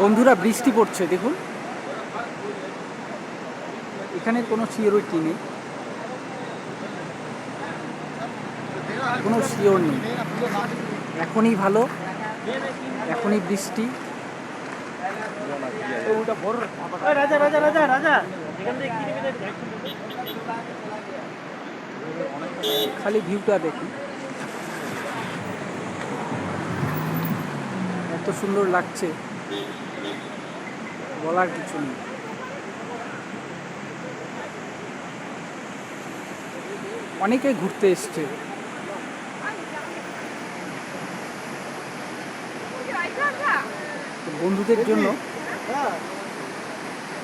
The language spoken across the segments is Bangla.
বন্ধুরা বৃষ্টি পড়ছে দেখুন। এখানে কোনো সিওরিটি নেই কোনো শিওর নেই। এখনই ভালো এখনই বৃষ্টি। রাজা রাজা রাজা রাজা। খালি ভিউটা দেখি এত সুন্দর লাগছে। বলার কিছু নেই। অনেকে ঘুরতে এসছে। বন্ধুদের জন্য।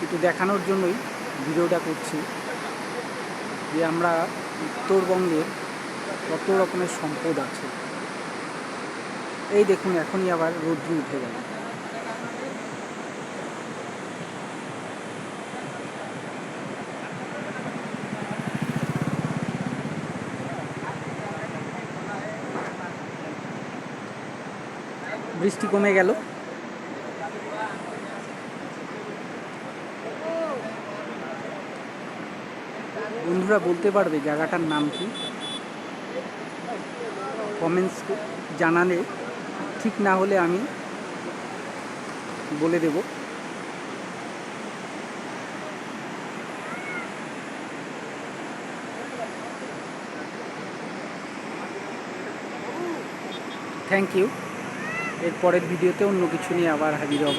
একটু দেখানোর জন্যই ভিডিওটা করছি। যে আমরা উত্তরবঙ্গের কত রকমের সম্পদ আছে। এই দেখুন এখনই আবার রৌদ্র উঠে গেল। বৃষ্টি কমে গেল। বন্ধুরা, বলতে পারবে জায়গাটার নাম কি? কমেন্টস জানালে ঠিক না হলে আমি বলে দেব। থ্যাংক ইউ এর পরের ভিডিওতে অন্য কিছু নিয়ে আবার হাজির হব।